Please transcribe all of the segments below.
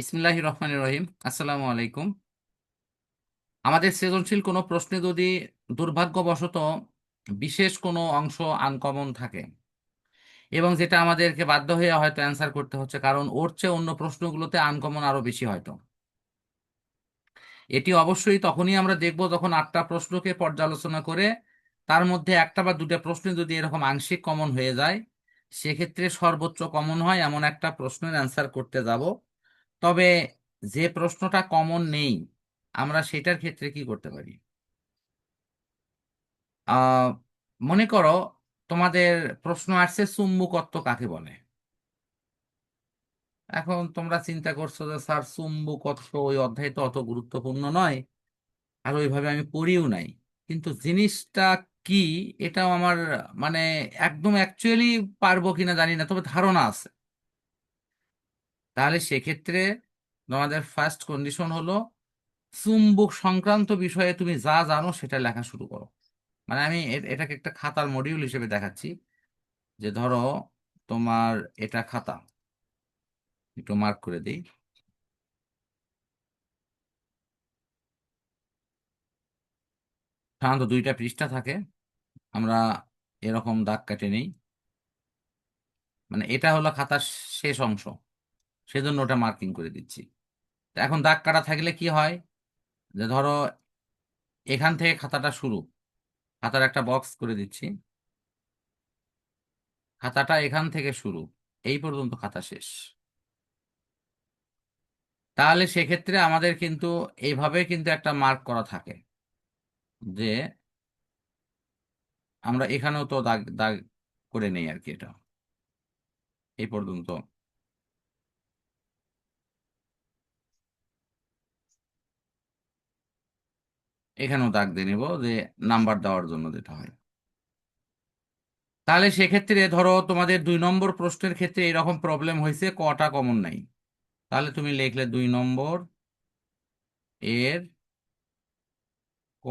ইসমিল্লাহ রহমান রহিম, আসসালামু আলাইকুম। আমাদের সৃজনশীল কোনো প্রশ্নে যদি দুর্ভাগ্যবশত বিশেষ কোনো অংশ আনকমন থাকে, এবং যেটা আমাদেরকে বাধ্য হয়ে হয়তো অ্যান্সার করতে হচ্ছে, কারণ ওর চেয়ে অন্য প্রশ্নগুলোতে আনকমন আরও বেশি হয়তো। এটি অবশ্যই তখনই আমরা দেখব যখন আটটা প্রশ্নকে পর্যালোচনা করে তার মধ্যে একটা বা দুটা প্রশ্ন যদি এরকম আংশিক কমন হয়ে যায়, সেক্ষেত্রে সর্বোচ্চ কমন হয় এমন একটা প্রশ্নের অ্যান্সার করতে যাব। তবে যে প্রশ্নটা কমন নেই, আমরা সেটার ক্ষেত্রে কি করতে পারি? মনে করো তোমাদের প্রশ্ন আসছে চুম্বকত্ব কাকে বলে? এখন তোমরা চিন্তা করছ যে, স্যার, চুম্বকত্ব ওই অধ্যায় তো অত গুরুত্বপূর্ণ নয়, আর ওইভাবে আমি পড়িও নাই। কিন্তু জিনিসটা কি, এটাও আমার মানে একদম অ্যাকচুয়ালি পারব কিনা জানি না, তবে ধারণা আছে। তাহলে সেক্ষেত্রে তোমাদের ফার্স্ট কন্ডিশন হলো চুম্বক সংক্রান্ত বিষয়ে তুমি যা জানো সেটা লেখা শুরু করো। মানে আমি এটাকে একটা খাতার মডিউল হিসেবে দেখাচ্ছি। যে ধরো তোমার এটা খাতা, একটু মার্ক করে দিই। সাধারণত দুইটা পৃষ্ঠা থাকে, আমরা এরকম দাগ কেটে নিই। মানে এটা হলো খাতার শেষ অংশ। সেজন্য ওটা মার্কিং করে দিচ্ছি। এখন দাগ কাটা থাকলে কি হয়? যে ধরো, এখান থেকে খাতাটা শুরু। খাতার একটা বক্স করে দিচ্ছি। খাতাটা এখান থেকে শুরু। এই পর্যন্ত খাতা শেষ। তাহলে সেক্ষেত্রে আমাদের কিন্তু এইভাবে কিন্তু একটা মার্ক করা থাকে যে আমরা এখানেও তো দাগ দাগ করে নেই আর কি এটা। এই পর্যন্ত এখানেও দাগ দিয়ে নিব যে নাম্বার দেওয়ার জন্য যেটা হয়। তাহলে সেক্ষেত্রে ধরো তোমাদের দুই নম্বর প্রশ্নের ক্ষেত্রে এরকম প্রবলেম হয়েছে, কটা কমন নাই? তাহলে তুমি লিখলে দুই নম্বর এর ক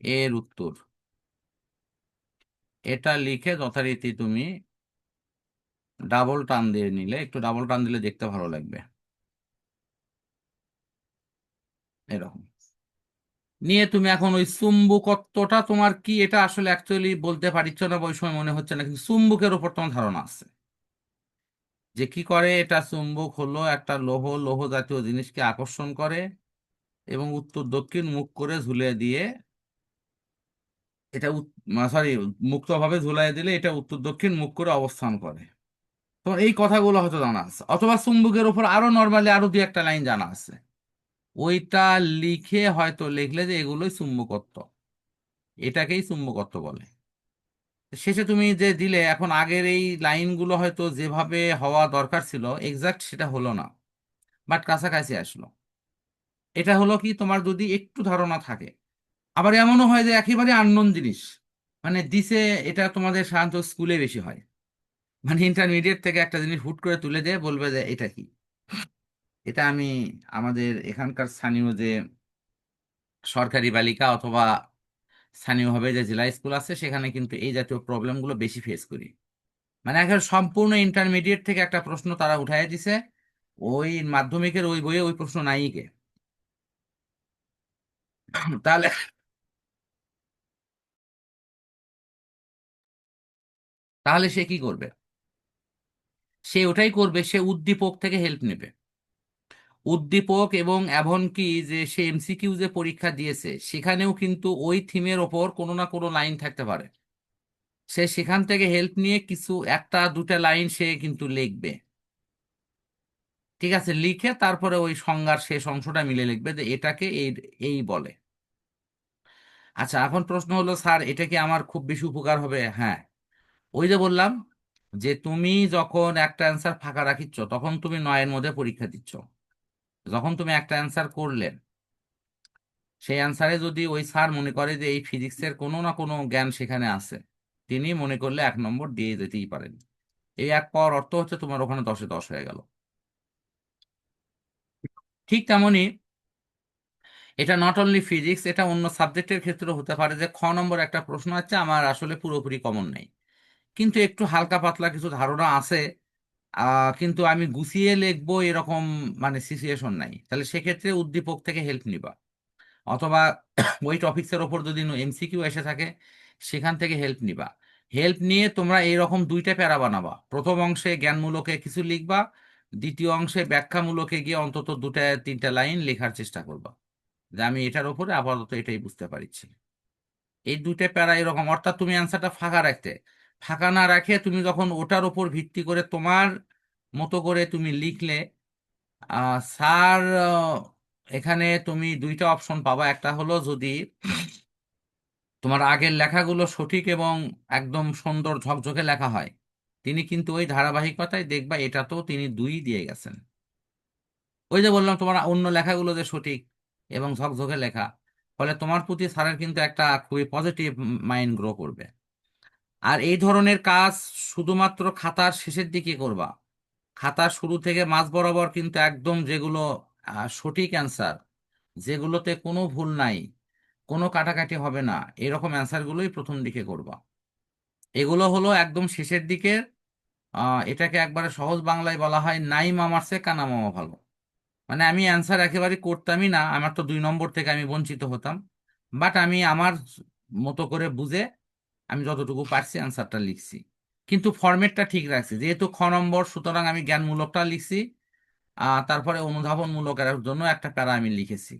এর উত্তর। এটা লিখে যথারীতি তুমি ডাবল টান দিয়ে নিলে, একটু ডাবল টান দিলে দেখতে ভালো লাগবে। এরকম। নিয়ে তুমি এখন ওই চুম্বকত্বটা তোমার কি এটা আসলে অ্যাকচুয়ালি বলতে পারছ না ওই সময় মনে হচ্ছে না, কিন্তু চুম্বকের উপর তোমার ধারণা আছে। যে কি করে এটা চুম্বক হলো একটা লৌহ লৌহ জাতীয় জিনিসকে আকর্ষণ করে এবং উত্তর দক্ষিণ মুখ করে ঝুলে দিয়ে এটা সরি মুক্তভাবে ঝুলাই দিলে এটা উত্তর দক্ষিণ মুখ করে অবস্থান করে। তো এই কথাগুলো হয়তো জানা আছে, অথবা চুম্বকের উপর আরও নর্মালি আরও দুই একটা লাইন জানা আছে। ওইটা লিখে হয়তো লিখলে যে এগুলোই চুম্বকত্ব। এটাকেই চুম্বকত্ব বলে। শেষে তুমি যে দিলে, এখন আগের এই লাইনগুলো হয়তো যেভাবে হওয়া দরকার ছিল এক্সাক্ট সেটা হলো না। বাট কাছাকাছি আসলো। এটা হলো কি, তোমার যদি একটু ধারণা থাকে। আবার এমনও হয় যে একেবারে আননোন জিনিস। মানে দিছে এটা তোমাদের সাধারণত স্কুলে বেশি হয়। মানে ইন্টারমিডিয়েট থেকে একটা জিনিস হুট করে তুলে দিয়ে বলবে যে, এটা কি? এটা আমি আমাদের এখানকার স্থানীয় যে সরকারি বালিকা অথবা স্থানীয়ভাবে যে জেলা স্কুল আছে, সেখানে কিন্তু এই জাতীয় প্রবলেমগুলো বেশি ফেস করি। মানে একেবারে সম্পূর্ণ ইন্টারমিডিয়েট থেকে একটা প্রশ্ন তারা উঠাই দিছে, ওই মাধ্যমিকের ওই বইয়ে ওই প্রশ্ন নাই কে তাহলে তাহলে সে কি করবে? সে ওটাই করবে, সে উদ্দীপক থেকে হেল্প নেবে। উদ্দীপক এবং এমনকি যে সে এমসিকিউ যে পরীক্ষা দিয়েছে, সেখানেও কিন্তু ওই থিমের ওপর কোনো না কোনো লাইন থাকতে পারে। সে সেখান থেকে হেল্প নিয়ে কিছু একটা দুটা লাইন সে কিন্তু লিখবে। ঠিক আছে, লিখে তারপরে ওই সংজ্ঞার শেষ অংশটা মিলে লিখবে যে এটাকে এই এই বলে। আচ্ছা এখন প্রশ্ন হলো, স্যার, এটা কি আমার খুব বেশি উপকার হবে? হ্যাঁ। ওই যে বললাম যে, তুমি যখন একটা অ্যান্সার ফাঁকা রাখিচ্ছ, তখন তুমি নয়ের মধ্যে পরীক্ষা দিচ্ছ। যখন তুমি একটা অ্যান্সার করলেন, সেই অ্যান্সারে যদি ওই স্যার মনে করে যে এই ফিজিক্সের কোনো না কোনো জ্ঞান সেখানে আছে, তিনি মনে করলে এক নম্বর দিয়ে যেতেই পারেন। এই এক পাওয়ার অর্থ হচ্ছে তোমার ওখানে দশে দশ হয়ে গেল। ঠিক তেমনি এটা নট অনলি ফিজিক্স এটা অন্য সাবজেক্টের ক্ষেত্রেও হতে পারে যে খ নম্বর একটা প্রশ্ন আছে, আমার আসলে পুরোপুরি কমন নেই। কিন্তু একটু হালকা পাতলা কিছু ধারণা আছে আহ, কিন্তু আমি গুছিয়ে লিখব এরকম মানে সিচুয়েশন নাই। তাহলে সেক্ষেত্রে উদ্দীপক থেকে হেল্প নিবা। অথবা ওই টপিক্সের ওপর যদি এমসিকিউ এসে থাকে সেখান থেকে হেল্প নিবা। হেল্প নিয়ে তোমরা এইরকম দুইটা প্যারা বানাবা। প্রথম অংশে জ্ঞানমূলকে কিছু লিখবা দ্বিতীয় অংশে ব্যাখ্যামূলকে গিয়ে অন্তত দুটা তিনটা লাইন লেখার চেষ্টা করবা। যে আমি এটার উপরে আপাতত এটাই বুঝতে পারছি এই দুইটা প্যারা এরকম অর্থাৎ তুমি অ্যান্সারটা ফাঁকা রাখতে ফাঁকা না রাখে তুমি যখন ওটার উপর ভিত্তি করে তোমার মতো করে তুমি লিখলে স্যার এখানে তুমি দুইটা অপশন পাবা। একটা হলো যদি তোমার আগের লেখাগুলো সঠিক এবং একদম সুন্দর ঝকঝকে লেখা হয়, তিনি কিন্তু ওই ধারাবাহিকতায় দেখবা এটা তো তিনি দুই দিয়ে গেছেন। ওই যে বললাম, তোমার অন্য লেখাগুলো যে সঠিক এবং ঝকঝকে লেখা, ফলে তোমার প্রতি স্যারের কিন্তু একটা খুবই পজিটিভ মাইন্ড গ্রো করবে। আর এই ধরনের কাজ শুধুমাত্র খাতার শেষের দিকে করবা। খাতার শুরু থেকে মাঝ বরাবর কিন্তু একদম যেগুলো সঠিক অ্যান্সার যেগুলোতে কোনো ভুল নাই কোনো কাটাকাটি হবে না এরকম অ্যান্সারগুলোই প্রথম দিকে করবা। এগুলো হলো একদম শেষের দিকে আহ, এটাকে একবারে সহজ বাংলায় বলা হয় নাই মামার সে কানা মামা ভালো। মানে আমি অ্যান্সার একেবারে করতামই না আমার তো দুই নম্বর থেকে আমি বঞ্চিত হতাম। বাট আমি আমার মতো করে বুঝে আমি যতটুকু পারছি অ্যান্সারটা লিখছি। কিন্তু ফরম্যাটটা ঠিক রাখছি। যেহেতু খ নম্বর, সুতরাং আমি জ্ঞানমূলকটা লিখছি তারপরে অনুধাবনমূলকের জন্য একটা প্যারা আমি লিখেছি।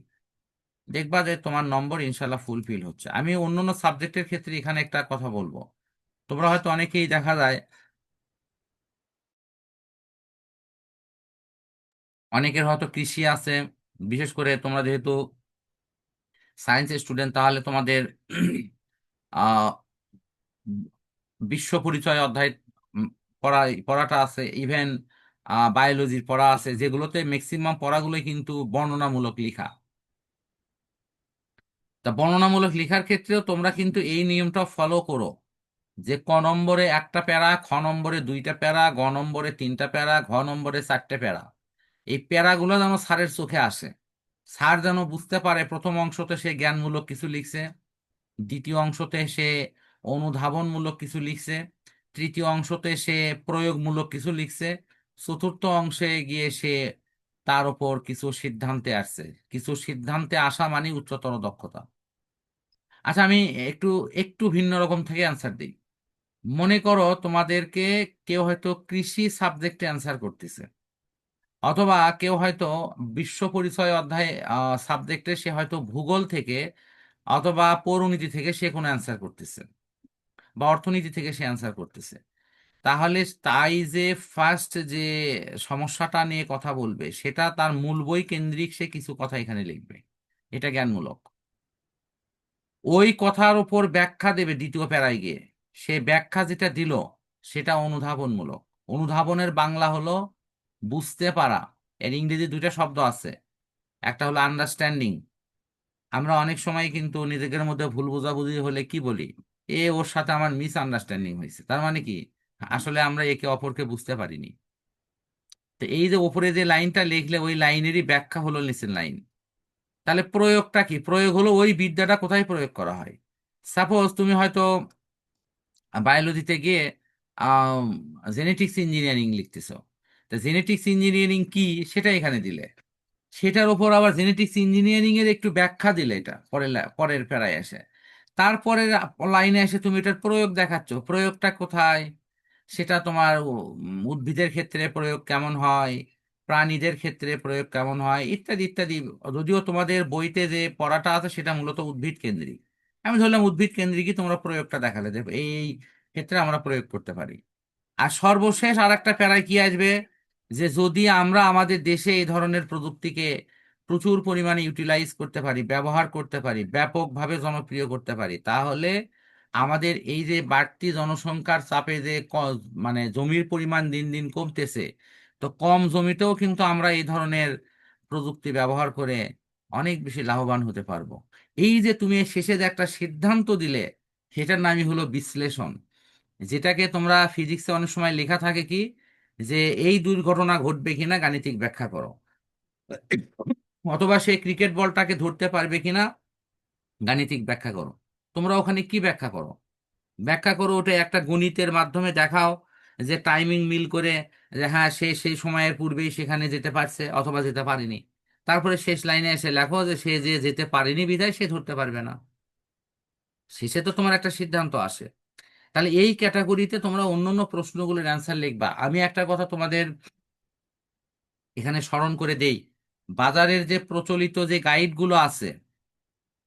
দেখবা যে তোমার নম্বর ইনশাল্লাহ ফুলফিল হচ্ছে। আমি অন্যান্য সাবজেক্টের ক্ষেত্রে এখানে একটা কথা বলব। তোমরা হয়তো অনেকেই দেখা যায়, অনেকের হয়তো কৃষি আছে, বিশেষ করে তোমরা যেহেতু সায়েন্সের স্টুডেন্ট তাহলে তোমাদের বিশ্ব পরিচয় অধ্যায় পড়া, পড়াটা আছে ইভেন বায়োলজির পড়া আছে, যেগুলোতে ম্যাক্সিমাম পড়াগুলোই কিন্তু বর্ণনামূলক লেখা। তা বর্ণনামূলক লেখার ক্ষেত্রেও তোমরা কিন্তু এই নিয়মটা ফলো করো, যে ক নম্বরে একটা প্যারা, খ নম্বরে দুইটা প্যারা, গ নম্বরে তিনটা প্যারা, ঘ নম্বরে চারটে প্যারা। এই প্যারাগুলো যেন স্যারের চোখে আসে। স্যার যেন বুঝতে পারে, প্রথম অংশতে সে জ্ঞানমূলক কিছু লিখছে, দ্বিতীয় অংশতে সে অনুধাবনমূলক কিছু লিখছে। তৃতীয় অংশতে সে প্রয়োগমূলক কিছু লিখছে। চতুর্থ অংশে গিয়ে সে তার উপর কিছু সিদ্ধান্তে আসছে। কিছু সিদ্ধান্তে আসা মানে উচ্চতর দক্ষতা। আচ্ছা আমি একটু একটু ভিন্ন রকম থেকে অ্যান্সার দিই। মনে করো তোমাদেরকে কেউ হয়তো কৃষি সাবজেক্টে অ্যান্সার করতেছে। অথবা কেউ হয়তো বিশ্ব পরিচয় অধ্যায় সাবজেক্টে সে হয়তো ভূগোল থেকে অথবা পৌরনীতি থেকে সে কোনো অ্যান্সার করতেছে। বা অর্থনীতি থেকে সে অ্যান্সার করতেছে। তাহলে তাই যে ফার্স্ট যে সমস্যাটা নিয়ে কথা বলবে, সেটা তার মূল বই কেন্দ্রিক সে কিছু কথা এখানে লিখবে। এটা জ্ঞানমূলক। ওই কথার উপর ব্যাখ্যা দেবে দ্বিতীয় প্যারায় গিয়ে। সে ব্যাখ্যা যেটা দিল, সেটা অনুধাবনমূলক। অনুধাবনের বাংলা হলো বুঝতে পারা। এর ইংরেজি দুইটা শব্দ আছে। একটা হলো আন্ডারস্ট্যান্ডিং আমরা অনেক সময় কিন্তু নিজেদের মধ্যে ভুল বোঝাবুঝি হলে কি বলি? এ ওর সাথে আমার মিস আন্ডারস্ট্যান্ডিং হয়েছে। তার মানে কি? আসলে আমরা একে অপরকে বুঝতে পারিনি। তো এই যে ওপরে যে লাইনটা লিখলে ওই লাইনেরই ব্যাখ্যা হলো নিচের লাইন। তাহলে প্রয়োগটা কি? প্রয়োগ হলো ওই বিদ্যাটা কোথায় প্রয়োগ করা হয়? সাপোজ তুমি হয়তো বায়োলজিতে গিয়ে জেনেটিক্স ইঞ্জিনিয়ারিং লিখতেছো। তা জেনেটিক্স ইঞ্জিনিয়ারিং কি? সেটা এখানে দিলে। সেটার উপর আবার জেনেটিক্স ইঞ্জিনিয়ারিং এর একটু ব্যাখ্যা দিলে এটা। পরের পরের প্যারায় এসে তারপরে লাইনে এসে তুমি এটার প্রয়োগ দেখাচ্ছ। প্রয়োগটা কোথায়? সেটা তোমার উদ্ভিদের ক্ষেত্রে প্রয়োগ কেমন হয়? প্রাণীদের ক্ষেত্রে প্রয়োগ কেমন হয়? ইত্যাদি ইত্যাদি। যদিও তোমাদের বইতে যে পড়াটা আছে, সেটা মূলত উদ্ভিদ কেন্দ্রিক। আমি ধরলাম উদ্ভিদ কেন্দ্রিকই তোমরা প্রয়োগটা দেখালে, যে এই ক্ষেত্রে আমরা প্রয়োগ করতে পারি। আর সর্বশেষ আর একটা প্যারায় কি আসবে? যে যদি আমরা আমাদের দেশে এই ধরনের প্রযুক্তিকে প্রচুর পরিমাণে ইউটিলাইজ করতে পারি, ব্যবহার করতে পারি, ব্যাপকভাবে জনপ্রিয় করতে পারি। তাহলে আমাদের এই যে বাড়তি জনসংখ্যার চাপে যে মানে জমির পরিমাণ দিন দিন কমতেছে, তো কম জমিতেও কিন্তু আমরা এই ধরনের প্রযুক্তি ব্যবহার করে অনেক বেশি লাভবান হতে পারব। এই যে তুমি শেষে যে একটা সিদ্ধান্ত দিলে, সেটার নামই হলো বিশ্লেষণ। যেটাকে তোমরা ফিজিক্সে অনেক সময় লেখা থাকে কি, যে এই দুর্ঘটনা ঘটবে কিনা গাণিতিক ব্যাখ্যা করো। অথবা সে ক্রিকেট বলটাকে ধরতে পারবে কিনা, গাণিতিক ব্যাখ্যা করো। তোমরা ওখানে কি ব্যাখ্যা করো? ব্যাখ্যা করো ওটা একটা গণিতের মাধ্যমে দেখাও যে টাইমিং মিল করে যে হ্যাঁ সে সেই সময়ের পূর্বেই সেখানে যেতে পারছে অথবা যেতে পারেনি। তারপরে শেষ লাইনে এসে লেখো যে সে যে যেতে পারেনি বিধায় সে ধরতে পারবে না। শেষে তো তোমার একটা সিদ্ধান্ত আসে। তাহলে এই ক্যাটাগরিতে তোমরা অন্যান্য প্রশ্নগুলোর অ্যান্সার লিখবা। আমি একটা কথা তোমাদের এখানে স্মরণ করে দেই। বাজারের যে প্রচলিত যে গাইডগুলো আছে,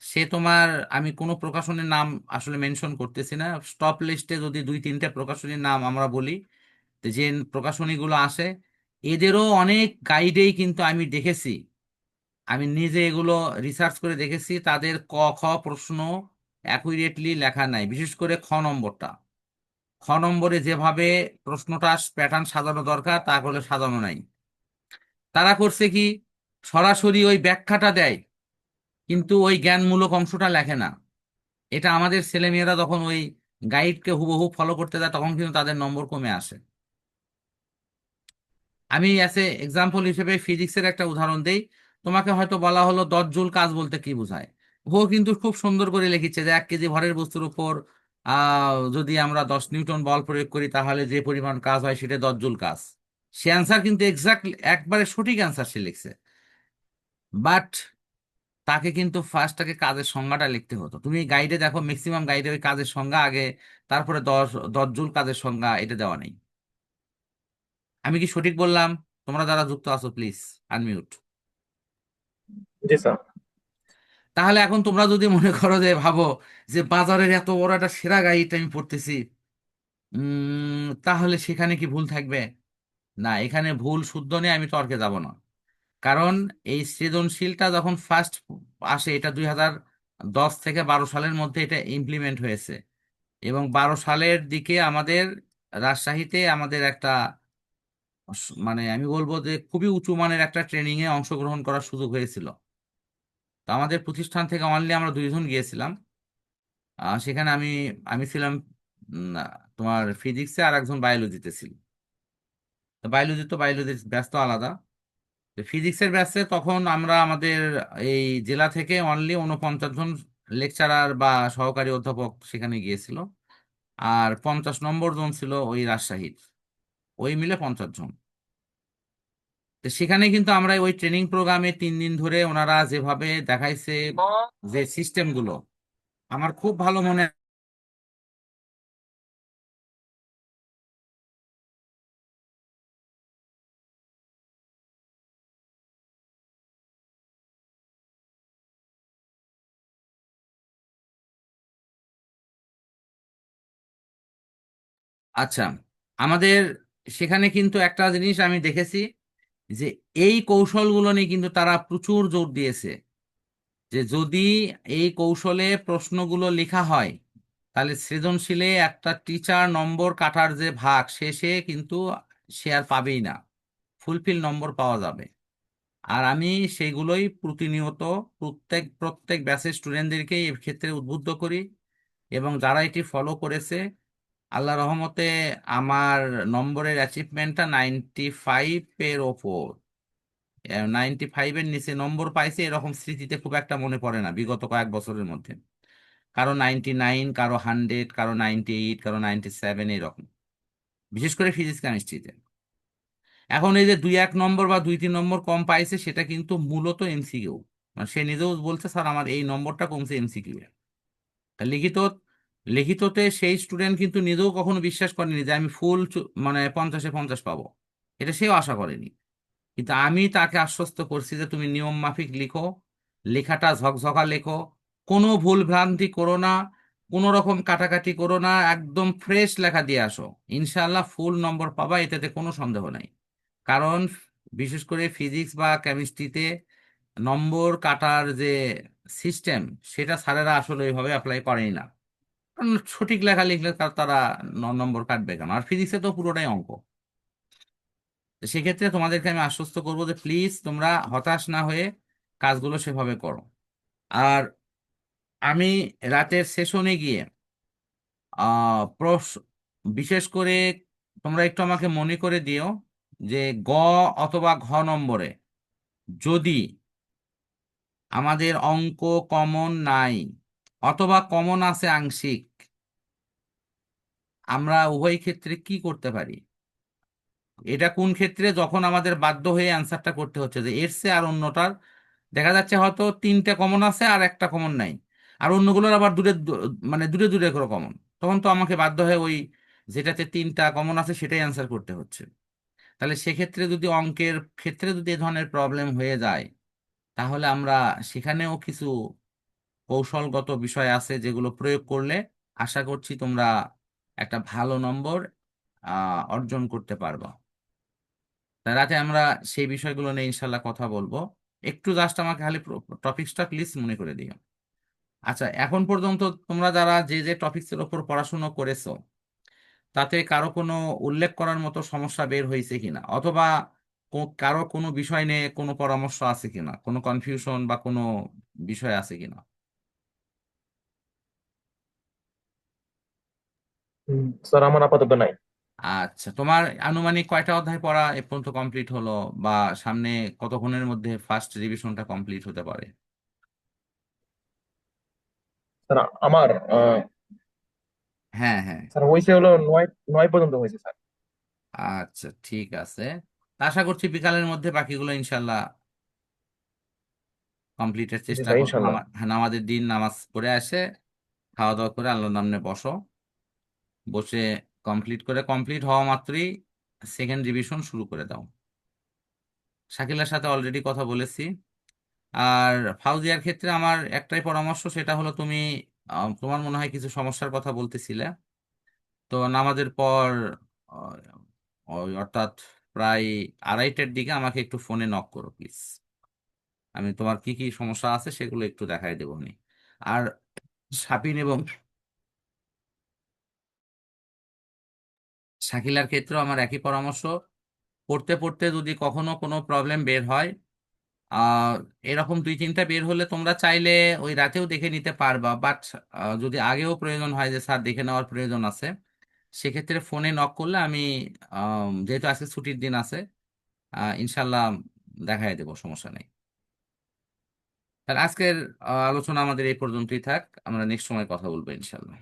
সে তোমার আমি কোনো প্রকাশনের নাম আসলে মেনশন করতেছি না। স্টপ লিস্টে যদি দুই, তিনটে প্রকাশনীর নাম আমরা বলি যে প্রকাশনীগুলো আসে, এদেরও অনেক গাইডেই কিন্তু আমি দেখেছি। আমি নিজে এগুলো রিসার্চ করে দেখেছি, তাদের ক, খ প্রশ্ন অ্যাকুরেটলি লেখা নাই, বিশেষ করে খ নম্বরটা। খ নম্বরে যেভাবে প্রশ্নটা প্যাটার্ন সাজানো দরকার, তা করে সাজানো নাই। তারা করছে কি? সরাসরি ওই ব্যাখ্যাটা দেয়, কিন্তু ওই জ্ঞানমূলক অংশটা লেখে না। এটা আমাদের ছেলেমেয়েরা যখন ওই গাইডকে হুবহু ফলো করতে যায় তখন কিন্তু তাদের নম্বর কমে আসে। আমি অ্যাসে এক্সাম্পল হিসেবে ফিজিক্সের একটা উদাহরণ দেই। তোমাকে হয়তো বলা হলো দশ জুল কাজ বলতে কি বোঝায়? ও কিন্তু খুব সুন্দর করে লিখেছে যে এক কেজি ভরের বস্তুর উপর যদি আমরা দশ নিউটন বল প্রয়োগ করি, তাহলে যে পরিমাণ কাজ হয় সেটা দশ জুল কাজ। সে অ্যান্সার কিন্তু এক্সাক্ট একবারে সঠিক অ্যান্সার সে লিখছে। বাট তাকে কিন্তু ফার্স্ট তাকে কাজের সংজ্ঞাটা লিখতে হতো। তুমি গাইডে দেখো ম্যাক্সিমাম গাইডে ওই কাজের সংজ্ঞা আগে তারপরে দশ দশ জুল কাজের সংজ্ঞা এটা দেওয়া নেই। আমি কি সঠিক বললাম? তোমরা যারা যুক্ত আছো প্লিজ আনমিউট তাহলে এখন তোমরা যদি মনে করো যে ভাবো যে বাজারের এত বড় একটা সেরা গাইড আমি পড়তেছি উম তাহলে সেখানে কি ভুল থাকবে? না এখানে ভুল শুদ্ধ নেই আমি তর্কে যাব না। কারণ এই সৃজনশীলটা যখন ফার্স্ট আসে, এটা দুই হাজার দশ থেকে বারো সালের মধ্যে এটা ইমপ্লিমেন্ট হয়েছে। এবং বারো সালের দিকে আমাদের রাজশাহীতে আমাদের একটা মানে আমি বলব যে খুবই উঁচু মানের একটা ট্রেনিং এ অংশগ্রহণ করার সুযোগ হয়েছিল। তো আমাদের প্রতিষ্ঠান থেকে অনলি আমরা দুইজন গিয়েছিলাম। সেখানে আমি আমি ছিলাম তোমার ফিজিক্সে আর একজন বায়োলজিতে ছিল। বায়োলজি তো বায়োলজির ব্যস্ত আলাদা। ফিজিক্সের ব্যাচে তখন আমরা আমাদের এই জেলা থেকে অনলি উনপঞ্চাশ জন লেকচারার বা সহকারী অধ্যাপক সেখানে গিয়েছিল। আর পঞ্চাশ নম্বর জন ছিল ওই রাজশাহীর। ওই মিলে পঞ্চাশ জন। তো সেখানে কিন্তু আমরা ওই ট্রেনিং প্রোগ্রামে তিন দিন ধরে ওনারা যেভাবে দেখাইছে, যে সিস্টেমগুলো, আমার খুব ভালো মনে আচ্ছা আমাদের সেখানে কিন্তু একটা জিনিস আমি দেখেছি যে এই কৌশলগুলো নিয়ে কিন্তু তারা প্রচুর জোর দিয়েছে। যে যদি এই কৌশলে প্রশ্নগুলো লেখা হয়, তাহলে সৃজনশীলে একটা টিচার নম্বর কাটার যে ভাগ শেষে কিন্তু সে আর পাবেই না। ফুলফিল নম্বর পাওয়া যাবে। আর আমি সেগুলোই প্রতিনিয়ত প্রত্যেক প্রত্যেক ব্যাচের স্টুডেন্টদেরকে এক্ষেত্রে উদ্বুদ্ধ করি এবং যারা এটি ফলো করেছে আল্লাহ রহমতে আমার নম্বরের অ্যাচিভমেন্টটা নাইনটি ফাইভ এর ওপর। নাইনটি ফাইভের নিচে নম্বর পাইছে, এরকম স্মৃতিতে খুব একটা মনে পড়ে না বিগত কয়েক বছরের মধ্যে। কারও নাইনটি নাইন কারও হান্ড্রেড কারও নাইনটি এইট কারও নাইনটি সেভেন এরকম। বিশেষ করে ফিজিক্স কেমিস্ট্রিতে এখন এই যে দুই এক নম্বর বা দুই তিন নম্বর কম পাইছে, সেটা কিন্তু মূলত এমসিকিউ মানে সে নিজেও বলছে, স্যার, আমার এই নম্বরটা কমছে এমসিকিউ লিখিত লিখিততে সেই স্টুডেন্ট কিন্তু নিজেও কখনো বিশ্বাস করেনি যে আমি ফুল মানে পঞ্চাশে পঞ্চাশ পাবো। এটা সেও আশা করেনি। কিন্তু আমি তাকে আশ্বস্ত করছি যে তুমি নিয়ম মাফিক লিখো, লেখাটা ঝকঝকা লেখো, কোনো ভুল ভ্রান্তি করো না, কোনো রকম কাটাকাটি করো না, একদম ফ্রেশ লেখা দিয়ে আসো। ইনশাল্লাহ ফুল নম্বর পাবা, এটাতে কোনো সন্দেহ নাই। কারণ বিশেষ করে ফিজিক্স বা কেমিস্ট্রিতে নম্বর কাটার যে সিস্টেম সেটা স্যারেরা আসলে ওইভাবে অ্যাপ্লাই করেই না। সঠিক লেখা লিখলে তার, তারা নম্বর কাটবে কেন? আর ফিজিক্সে তো পুরোটাই অঙ্ক। সেক্ষেত্রে তোমাদেরকে আমি আশ্বস্ত করব যে প্লিজ তোমরা হতাশ না হয়ে কাজগুলো সেভাবে করো। আর আমি রাতের সেশনে গিয়ে বিশেষ করে তোমরা একটু আমাকে মনে করে দিও যে গ অথবা ঘ নম্বরে যদি আমাদের অঙ্ক কমন নাই অথবা কমন আছে আংশিক। আমরা উভয় ক্ষেত্রে কি করতে পারি? এটা কোন ক্ষেত্রে? যখন আমাদের বাধ্য হয়ে অ্যান্সারটা করতে হচ্ছে যে এর আর অন্যটার। দেখা যাচ্ছে হয়তো তিনটা কমন আছে আর একটা কমন নাই। আর অন্যগুলোর আবার দূরে মানে দূরে দূরে করে কমন তখন তো আমাকে বাধ্য হয়ে ওই যেটাতে তিনটা কমন আছে সেটাই অ্যান্সার করতে হচ্ছে। তাহলে সেক্ষেত্রে যদি অঙ্কের, ক্ষেত্রে যদি এ ধরনের প্রবলেম হয়ে যায়, তাহলে আমরা সেখানেও কিছু কৌশলগত বিষয় আছে যেগুলো প্রয়োগ করলে আশা করছি তোমরা একটা ভালো নম্বর অর্জন করতে পারবা। রাতে আমরা সেই বিষয়গুলো নিয়ে ইনশাল্লাহ কথা বলব। একটু জাস্ট আমাকে খালি টপিকসটা প্লিজ মনে করে দিও। আচ্ছা এখন পর্যন্ত তোমরা যারা যে যে টপিকসের ওপর পড়াশোনা করেছ, তাতে কারও কোনো উল্লেখ করার মতো সমস্যা বের হয়েছে কিনা? অথবা কারও কোনো বিষয় নিয়ে কোনো পরামর্শ আছে কিনা? কোনো কনফিউশন বা কোনো বিষয় আছে কিনা? স্যার আমার আপাতত নাই। আচ্ছা তোমার আনুমানিক কয়টা অধ্যায় পড়া এ পর্যন্ত কমপ্লিট হলো বা সামনে কতক্ষণের মধ্যে ফার্স্ট রিভিশনটা কমপ্লিট হতে পারে? স্যার আমার হ্যাঁ হ্যাঁ। স্যার হয়েছে হলো নয় নয় পর্যন্ত হয়েছে স্যার। আচ্ছা ঠিক আছে। আশা করছি বিকালের মধ্যে বাকিগুলো ইনশাল্লাহ কমপ্লিটের চেষ্টা করব। ইনশাল্লাহ নামা- হ্যাঁ, নামাজের দিন নামাজ পড়ে আসে খাওয়া দাওয়া করে আল্লাহর নামে বসো। বসে কমপ্লিট করে কমপ্লিট হওয়া মাত্রই সেকেন্ড রিভিশন শুরু করে দাও। শাকিলার সাথে অলরেডি কথা বলেছি। আর ফাউজিয়ার ক্ষেত্রে আমার একটাই পরামর্শ, সেটা হলো তুমি তোমার মনে হয় কিছু সমস্যার কথা বলতেছিলে। তো নামাজের পর অর্থাৎ প্রায় আড়াইটার দিকে আমাকে একটু ফোনে নক করো প্লিজ আমি তোমার কি কি সমস্যা আছে সেগুলো একটু দেখাই দেবো আমি। আর সাপিন এবং শাকিলার ক্ষেত্রেও আমার একই পরামর্শ। পড়তে পড়তে যদি কখনো কোনো প্রবলেম বের হয় এরকম দুই তিনটা বের হলে তোমরা চাইলে ওই রাতেও দেখে নিতে পারবা। বাট যদি আগেও প্রয়োজন হয় যে, স্যার, দেখে নেওয়ার প্রয়োজন আছে, সেক্ষেত্রে ফোনে নক করলে আমি যেহেতু আজকে ছুটির দিন আছে ইনশাল্লাহ দেখাই দেবো, সমস্যা নেই। আজকের আলোচনা আমাদের এই পর্যন্তই থাক। আমরা নেক্সট সময় কথা বলব ইনশাল্লাহ।